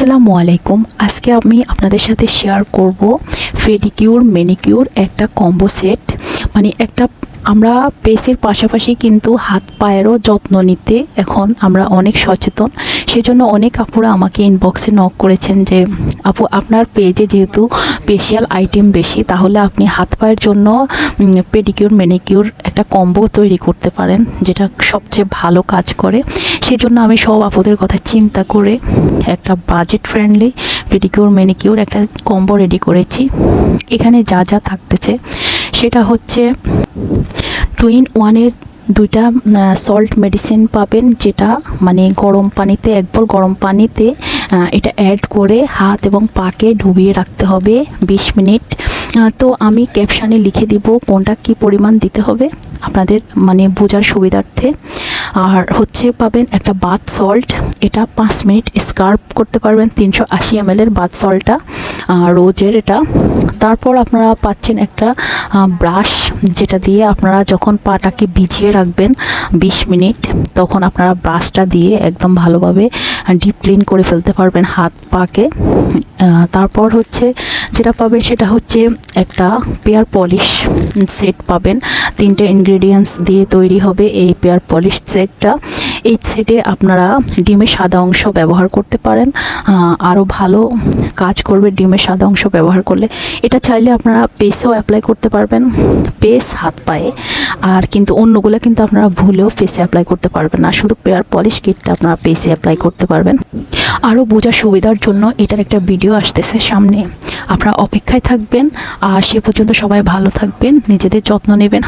আসসালামু আলাইকুম। আজকে আমি আপনাদের সাথে শেয়ার করব ফেডিকিউর মেনিকিউর একটা কম্বো সেট মানে একটা আমরা পেসের পাশাপাশি কিন্তু হাত পায়েরও যত্ন নিতে এখন আমরা অনেক সচেতন। সেজন্য অনেক আপুরা আমাকে ইনবক্সে নক করেছেন যে, আপু, আপনার পেজে যেহেতু স্পেশাল আইটেম বেশি, তাহলে আপনি হাত পায়ের জন্য পেডিকিউর মেনিকিউর একটা কম্বো তৈরি করতে পারেন, যেটা সবচেয়ে ভালো কাজ করে। সেজন্য আমি সব আপুদের কথা চিন্তা করে একটা বাজেট ফ্রেন্ডলি পেডিকিউর মেনিকিউর একটা কম্বো রেডি করেছি। এখানে যা যা থাকতেছে, সেটা হচ্ছে টুইন ওয়ানের দুইটা সল্ট মেডিসিন পাবেন, যেটা মানে গরম পানিতে, এক বল গরম পানিতে এটা অ্যাড করে হাত এবং পাকে ডুবিয়ে রাখতে হবে বিশ মিনিট। তো আমি ক্যাপশানে লিখে দিব কোনটা কি পরিমাণ দিতে হবে, আপনাদের মানে বোঝার সুবিধার্থে। আর হচ্ছে পাবেন একটা বাথ সল্ট এটা পাঁচ মিনিট স্কার্প করতে পারবেন, তিনশো আশি এম বাথ সল্টটা রোজের এটা। তারপর আপনারা পাচ্ছেন একটা ব্রাশ যেটা দিয়ে আপনারা যখন পাটাকে ভিজিয়ে রাখবেন বিশ মিনিট, তখন আপনারা ব্রাশটা দিয়ে একদম ভালোভাবে ডিপ ক্লিন করে ফেলতে পারবেন হাত পাকে। তারপর হচ্ছে যেটা পাবেন সেটা হচ্ছে একটা পেয়ার পলিশ সেট পাবেন। তিনটে ইনগ্রেডিয়েন্টস দিয়ে তৈরি হবে এই পেয়ার পলিশ সেটটা এই সেটে আপনারা ডিমের সাদা অংশ ব্যবহার করতে পারেন। আরও ভালো কাজ করবে ডিমের সাদা অংশ ব্যবহার করলে। এটা চাইলে আপনারা পেসেও অ্যাপ্লাই করতে পারবেন পেস হাত পায়ে। আর কিন্তু অন্যগুলো কিন্তু আপনারা ভুলেও পেসে অ্যাপ্লাই করতে পারবেন না। শুধু পেয়ার পলিশ কিটটা আপনারা পেসে অ্যাপ্লাই করতে পারবেন। আরও বোঝার সুবিধার জন্য এটার একটা ভিডিও আসতেছে সামনে। আপনারা অপেক্ষায় থাকবেন। আর সে পর্যন্ত সবাই ভালো থাকবেন, নিজেদের যত্ন নেবেন।